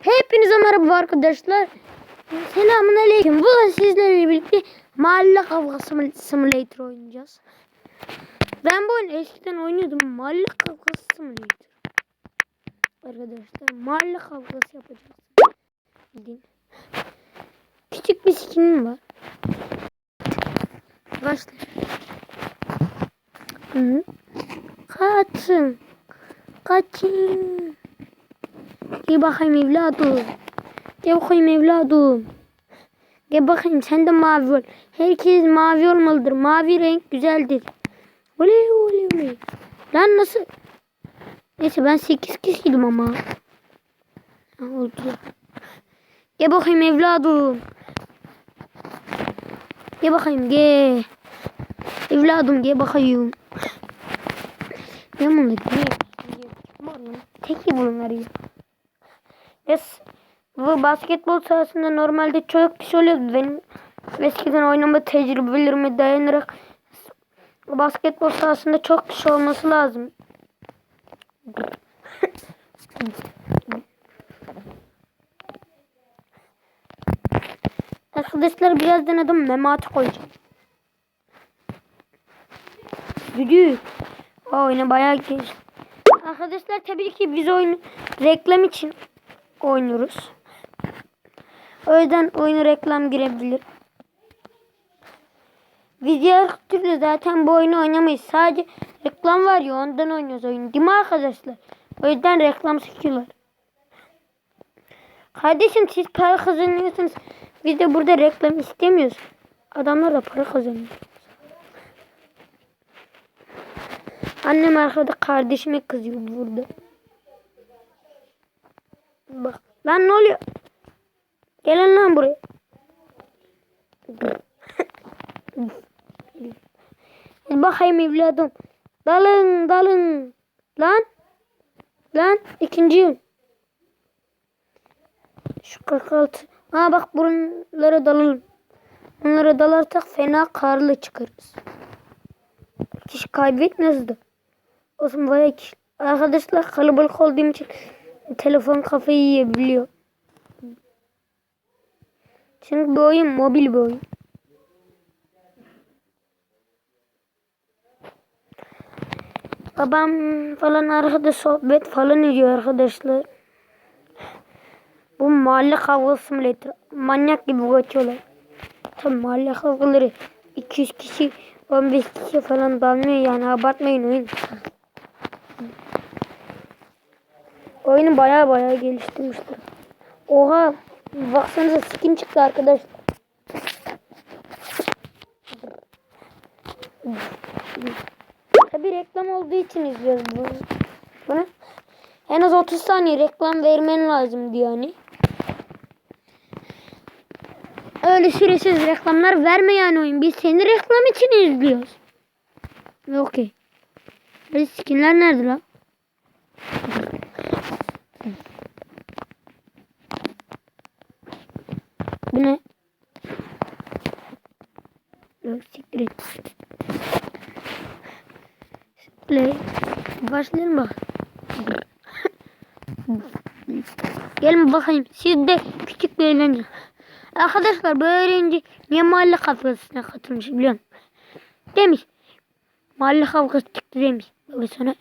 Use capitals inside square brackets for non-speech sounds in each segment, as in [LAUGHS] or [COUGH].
Hepinize merhaba arkadaşlar. Selamun aleyküm. Bugün sizlerle birlikte mahalle kavgası sim- simulator oynayacağız. Ben bu oyunu eskiden oynuyordum. Mahalle kavgası simulator. Arkadaşlar mahalle kavgası yapacağız. Bildiğin. Küçük bir skinim var. Başla. Kaçın. Kaçın. Gel bakayım evladım. Gel bakayım evladım. Gel bakayım sen de mavi ol. Herkes mavi olmalıdır. Mavi renk güzeldir. Oley oley oley. Lan nasıl? Neyse ben 8 kişiydim ama. Ha, oldu. Gel bakayım evladım. Gel bakayım gel. Evladım gel bakayım. Ben bunu Tek bunlar ya. Yes. Bu basketbol sahasında normalde çok kişi oluyordu. Benim eskiden oynama tecrübelerime dayanarak basketbol sahasında çok kişi olması lazım. Arkadaşlar birazdan adım Memati koyacağım. Düdük. O oyunu bayağı geçti. Arkadaşlar tabii ki biz oyunu reklam için oynuyoruz. O yüzden oyunu reklam girebilir. Diğer türlü zaten bu oyunu oynamayız. Sadece reklam var ya ondan oynuyoruz oyunu. Değil mi arkadaşlar? O yüzden reklam seçiyorlar. Kardeşim siz para kazanıyorsunuz. Biz de burada reklam istemiyoruz. Adamlar da para kazanıyor. Annem arkada kardeşime kızıyor burada. Bak. Lan ne oluyor? Gelin lan buraya. Bakayım evladım. Dalın dalın. Lan. Lan ikinci. Şu 46. Ha bak bunlara dalalım. Bunlara dalarsak fena karlı çıkarız. Kişi kaybetmezdi. O zaman bayağı kişi. Arkadaşlar kalabalık olduğum için telefon kafayı yiyebiliyor. Çünkü bu oyun mobil bir oyun. Babam falan arkada sohbet falan ediyor arkadaşlar. Bu mahalle kavgası simülatör. Manyak gibi kaçıyorlar. Tabii mahalle kavgaları 200 kişi 15 kişi falan dalmıyor yani abartmayın oyun. Oyunu baya baya geliştirmişler. Oha baksanıza skin çıktı arkadaşlar. Tabi reklam olduğu için izliyoruz bunu. bunu. En az 30 saniye reklam vermen lazım diyor yani. Öyle süresiz reklamlar verme yani oyun. Biz seni reklam için izliyoruz. Okey. Skinler nerede lan? Bu ne? Yok siktir et. Play. Başlayalım bak. Gelin bakayım. Siz de küçük bir eğlence. Arkadaşlar bu niye mahalle kavgasına katılmış biliyor musun? Demiş. Mahalle kavgası çıktı demiş. Babasına.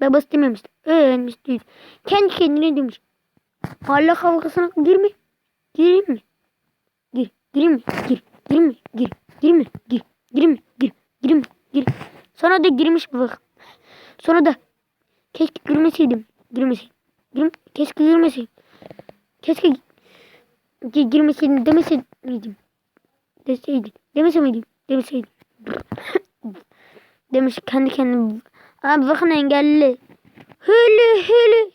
Babası dememiş. Öğrenmiş değil. Kendi kendine demiş. Mahalle kavgasına girme. Gireyim mi? Gir. Gireyim mi? Gir. Gireyim mi? Gir. Gireyim mi? Gir. Gireyim mi? Gir. Gireyim mi? Gir. Sonra da girmiş bak. Sonra da keşke girmeseydim. Girmeseydim. Girim, keşke girmeseydim. Keşke gi- girmeseydim demeseydim. Deseydim. Demese miydim? Demeseydim. [LAUGHS] Demiş kendi kendine. Abi bakın engelli. Hülü hülü.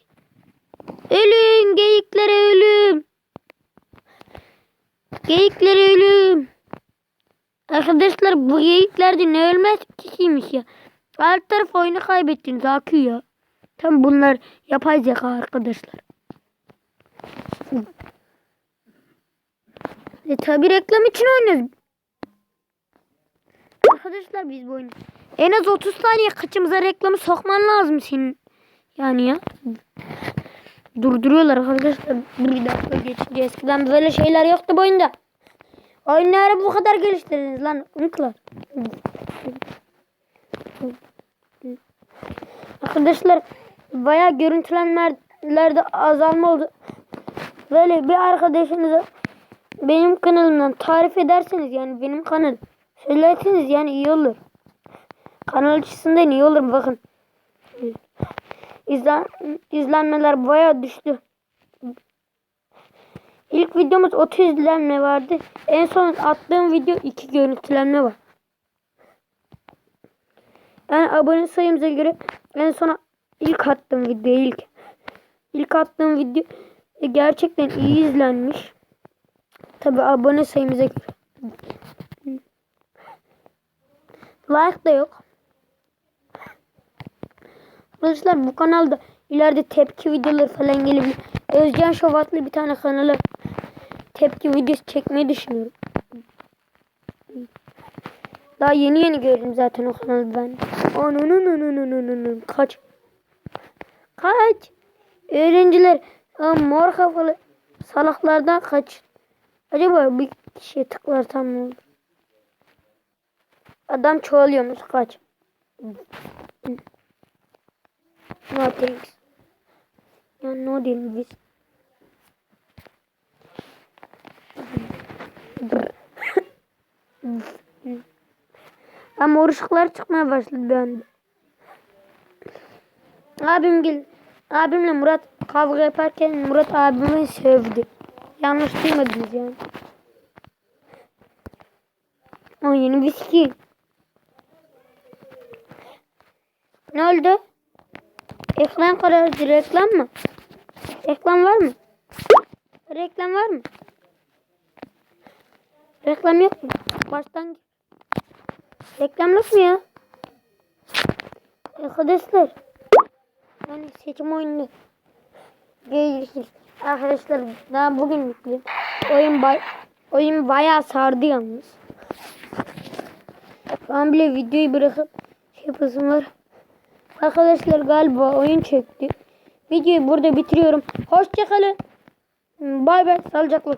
Ölüm geyiklere ölüm. Geyiklere ölüm. Arkadaşlar bu geyiklerde ne ölmez kişiymiş ya. Alt taraf oyunu kaybettiniz Akü ya. Tam bunlar yapay zeka arkadaşlar. E tabi reklam için oynuyoruz. Arkadaşlar biz bu oyunu. En az 30 saniye kaçımıza reklamı sokman lazım senin. Yani ya. Durduruyorlar arkadaşlar. Bir dakika geçince eskiden böyle şeyler yoktu bu oyunda. Oyunları bu kadar geliştirdiniz lan ınklar. Arkadaşlar bayağı görüntülenmelerde azalma oldu. Böyle bir arkadaşınıza benim kanalımdan tarif ederseniz yani benim kanal söylerseniz yani iyi olur. Kanal açısından iyi olur bakın. İzlen, izlenmeler bayağı düştü. İlk videomuz 30 izlenme vardı. En son attığım video 2 görüntülenme var. Yani abone sayımıza göre en son ilk attığım video ilk. İlk attığım video e, gerçekten iyi izlenmiş. Tabi abone sayımıza göre. Like da yok. Arkadaşlar bu kanalda ileride tepki videoları falan gelebilir. Özcan Şovatlı bir tane kanalı tepki videosu çekmeyi düşünüyorum. Daha yeni yeni gördüm zaten o kanalı ben. Ananın kaç. Kaç. Öğrenciler mor kafalı salaklardan kaç. Acaba bir kişiye tıklarsam ne olur? Adam çoğalıyormuş kaç. No thanks. Ya no diyelim biz. Ama oruçluklar çıkmaya başladı bir anda. Abim gel. Abimle Murat kavga yaparken Murat abimi sövdü. Yanlış duymadınız yani. O yeni viski. Ne oldu? Ekran karardı. Reklam mı? Reklam var mı? Reklam var mı? Reklam yok mu? Baştan. Reklam yok mu ya? Arkadaşlar. Yani seçim oyunu. Gelişir. Arkadaşlar daha bugün yüklü. Oyun bay oyun bayağı sardı yalnız. Ben bile videoyu bırakıp şey var. Arkadaşlar galiba oyun çekti. Videoyu burada bitiriyorum. Hoşçakalın. Bay bay. Sağlıcakla.